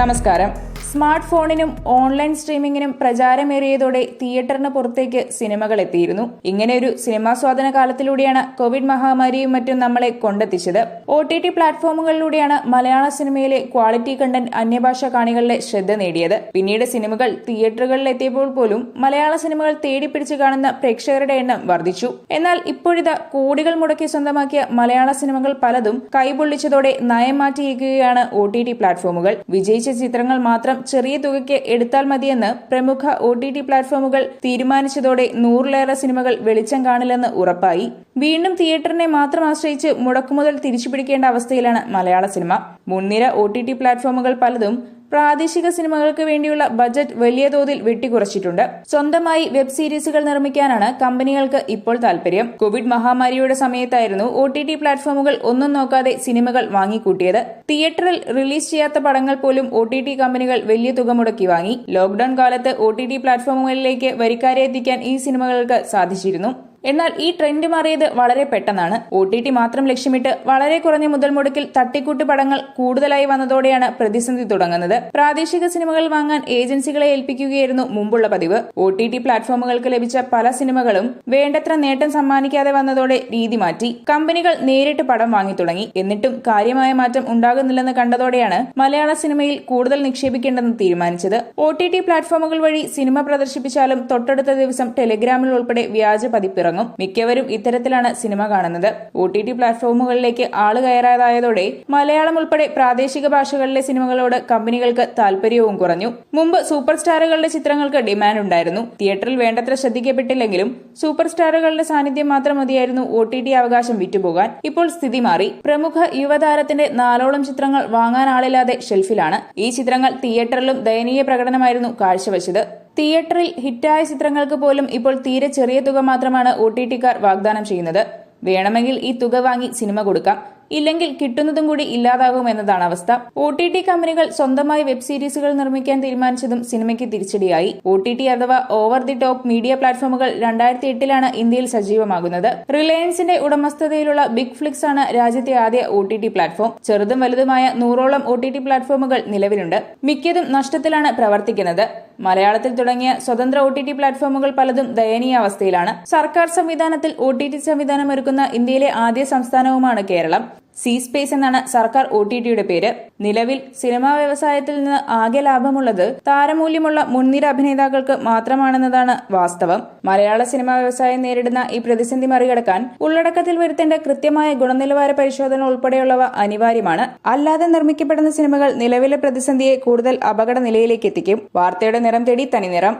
നമസ്കാരം. Smart ഫോണിനും online സ്ട്രീമിംഗിനും പ്രചാരമേറിയതോടെ തിയേറ്ററിന് പുറത്തേക്ക് സിനിമകൾ എത്തിയിരുന്നു. ഇങ്ങനെയൊരു സിനിമാസ്വാദന കാലത്തിലൂടെയാണ് കോവിഡ് മഹാമാരിയും മറ്റും നമ്മളെ കൊണ്ടെത്തിച്ചത്. ഒ ടി ടി പ്ലാറ്റ്ഫോമുകളിലൂടെയാണ് മലയാള സിനിമയിലെ ക്വാളിറ്റി കണ്ടന്റ് അന്യഭാഷ കാണികളിലെ ശ്രദ്ധ നേടിയത്. പിന്നീട് സിനിമകൾ തിയേറ്ററുകളിൽ എത്തിയപ്പോൾ പോലും മലയാള സിനിമകൾ തേടിപ്പിടിച്ച് കാണുന്ന പ്രേക്ഷകരുടെ എണ്ണം വർദ്ധിച്ചു. എന്നാൽ ഇപ്പോഴിതാ കോടികൾ മുടക്കി സ്വന്തമാക്കിയ മലയാള സിനിമകൾ പലതും കൈപൊള്ളിച്ചതോടെ നയം മാറ്റിയിരിക്കുകയാണ് ഒ ടി ടി പ്ലാറ്റ്ഫോമുകൾ. വിജയിച്ച ചിത്രങ്ങൾ മാത്രം ചെറിയ തുകയ്ക്ക് എടുത്താൽ മതിയെന്ന് പ്രമുഖ ഒ ടി ടി പ്ലാറ്റ്ഫോമുകൾ തീരുമാനിച്ചതോടെ നൂറിലേറെ സിനിമകൾ വെളിച്ചം കാണില്ലെന്ന് ഉറപ്പായി. വീണ്ടും തിയേറ്ററിനെ മാത്രം ആശ്രയിച്ച് മുടക്കുമുതൽ തിരിച്ചുപിടിക്കേണ്ട അവസ്ഥയിലാണ് മലയാള സിനിമ. മുൻനിര ഒ ടി ടി പ്ലാറ്റ്ഫോമുകൾ പലതും പ്രാദേശിക സിനിമകൾക്ക് വേണ്ടിയുള്ള ബജറ്റ് വലിയ തോതിൽ വെട്ടിക്കുറച്ചിട്ടുണ്ട്. സ്വന്തമായി വെബ് സീരീസുകൾ നിർമ്മിക്കാനാണ് കമ്പനികൾക്ക് ഇപ്പോൾ താൽപര്യം കോവിഡ് മഹാമാരിയുടെ സമയത്തായിരുന്നു ഒ ടി ടി പ്ലാറ്റ്ഫോമുകൾ ഒന്നും നോക്കാതെ സിനിമകൾ വാങ്ങിക്കൂട്ടിയത്. തിയേറ്ററിൽ റിലീസ് ചെയ്യാത്ത പടങ്ങൾ പോലും ഒ ടി ടി കമ്പനികൾ വലിയ തുക മുടക്കി വാങ്ങി. ലോക്ഡൌൺ കാലത്ത് ഒ ടി ടി പ്ലാറ്റ്ഫോമുകളിലേക്ക് വരിക്കാരെ എത്തിക്കാൻ ഈ സിനിമകൾക്ക് സാധിച്ചിരുന്നു. എന്നാൽ ഈ ട്രെൻഡ് മാറിയത് വളരെ പെട്ടെന്നാണ്. ഒ ടി ടി മാത്രം ലക്ഷ്യമിട്ട് വളരെ കുറഞ്ഞ മുതൽ മുടക്കിൽ തട്ടിക്കൂട്ട് പടങ്ങൾ കൂടുതലായി വന്നതോടെയാണ് പ്രതിസന്ധി തുടങ്ങുന്നത്. പ്രാദേശിക സിനിമകൾ വാങ്ങാൻ ഏജൻസികളെ ഏൽപ്പിക്കുകയായിരുന്നു മുമ്പുള്ള പതിവ്. ഒ ടി ടി പ്ലാറ്റ്ഫോമുകൾക്ക് ലഭിച്ച പല സിനിമകളും വേണ്ടത്ര നേട്ടം സമ്മാനിക്കാതെ വന്നതോടെ രീതി മാറ്റി. കമ്പനികൾ നേരിട്ട് പടം വാങ്ങി തുടങ്ങി. എന്നിട്ടും കാര്യമായ മാറ്റം ഉണ്ടാകുന്നില്ലെന്ന് കണ്ടതോടെയാണ് മലയാള സിനിമയിൽ കൂടുതൽ നിക്ഷേപിക്കേണ്ടെന്ന് തീരുമാനിച്ചത്. ഒ ടി ടി പ്ലാറ്റ്ഫോമുകൾ വഴി സിനിമ പ്രദർശിപ്പിച്ചാലും തൊട്ടടുത്ത ദിവസം ടെലിഗ്രാമിൽ ഉൾപ്പെടെ വ്യാജ പതിപ്പിറങ്ങും മിക്കവരും ഇത്തരത്തിലാണ് സിനിമ കാണുന്നത്. ഒ ടി ടി പ്ലാറ്റ്ഫോമുകളിലേക്ക് ആൾ കയറാതായതോടെ മലയാളം ഉൾപ്പെടെ പ്രാദേശിക ഭാഷകളിലെ സിനിമകളോട് കമ്പനികൾക്ക് താല്പര്യവും കുറഞ്ഞു. മുമ്പ് സൂപ്പർ സ്റ്റാറുകളുടെ ചിത്രങ്ങൾക്ക് ഡിമാൻഡ് ഉണ്ടായിരുന്നു തിയേറ്ററിൽ വേണ്ടത്ര ശ്രദ്ധിക്കപ്പെട്ടില്ലെങ്കിലും സൂപ്പർ സ്റ്റാറുകളുടെ സാന്നിധ്യം മാത്രം മതിയായിരുന്നു ഒ ടി ടി അവകാശം വിറ്റുപോകാൻ. ഇപ്പോൾ സ്ഥിതി മാറി. പ്രമുഖ യുവതാരത്തിന്റെ നാലോളം ചിത്രങ്ങൾ വാങ്ങാൻ ആളില്ലാതെ ഷെൽഫിലാണ്. ഈ ചിത്രങ്ങൾ തിയേറ്ററിലും ദയനീയ പ്രകടനമായിരുന്നു കാഴ്ചവെച്ചത്. തിയേറ്ററിൽ ഹിറ്റായ ചിത്രങ്ങൾക്ക് പോലും ഇപ്പോൾ തീരെ ചെറിയ തുക മാത്രമാണ് ഒ ടി ടിക്കാർ വാഗ്ദാനം ചെയ്യുന്നത്. വേണമെങ്കിൽ ഈ തുക വാങ്ങി സിനിമ കൊടുക്കാം. ഇല്ലെങ്കിൽ കിട്ടുന്നതും കൂടി ഇല്ലാതാകും എന്നതാണ് അവസ്ഥ. ഒ ടി ടി കമ്പനികൾ സ്വന്തമായി വെബ് സീരീസുകൾ നിർമ്മിക്കാൻ തീരുമാനിച്ചതും സിനിമയ്ക്ക് തിരിച്ചടിയായി. ഒ ടി ടി അഥവാ ഓവർ ദി ടോപ്പ് മീഡിയ പ്ലാറ്റ്ഫോമുകൾ രണ്ടായിരത്തി എട്ടിലാണ് ഇന്ത്യയിൽ സജീവമാകുന്നത്. റിലയൻസിന്റെ ഉടമസ്ഥതയിലുള്ള ബിഗ് ഫ്ലിക്സ് ആണ് രാജ്യത്തെ ആദ്യ ഒ ടി ടി പ്ലാറ്റ്ഫോം. ചെറുതും വലുതുമായ നൂറോളം ഒ ടി ടി പ്ലാറ്റ്ഫോമുകൾ നിലവിലുണ്ട്. മിക്കതും നഷ്ടത്തിലാണ് പ്രവർത്തിക്കുന്നത്. മലയാളത്തിൽ തുടങ്ങിയ സ്വതന്ത്ര ഒ ടി ടി പ്ലാറ്റ്ഫോമുകൾ പലതും ദയനീയ അവസ്ഥയിലാണ്. സർക്കാർ സംവിധാനത്തിൽ ഒ ടി ടി സംവിധാനം ഒരുക്കുന്ന ഇന്ത്യയിലെ ആദ്യ സംസ്ഥാനവുമാണ് കേരളം. സി സ്പേസ് എന്നാണ് സർക്കാർ ഒ ടി ടിയുടെ പേര്. നിലവിൽ സിനിമാ വ്യവസായത്തിൽ നിന്ന് ആകെ ലാഭമുള്ളത് താരമൂല്യമുള്ള മുൻനിര അഭിനേതാക്കൾക്ക് മാത്രമാണെന്നതാണ് വാസ്തവം. മലയാള സിനിമാ വ്യവസായം നേരിടുന്ന ഈ പ്രതിസന്ധി മറികടക്കാൻ ഉള്ളടക്കത്തിൽ വരുത്തേണ്ട കൃത്യമായ ഗുണനിലവാര പരിശോധന ഉൾപ്പെടെയുള്ളവ അനിവാര്യമാണ്. അല്ലാതെ നിർമ്മിക്കപ്പെടുന്ന സിനിമകൾ നിലവിലെ പ്രതിസന്ധിയെ കൂടുതൽ അപകട നിലയിലേക്ക് എത്തിക്കും. വാർത്തയുടെ നിറം തേടി തനിനിറം.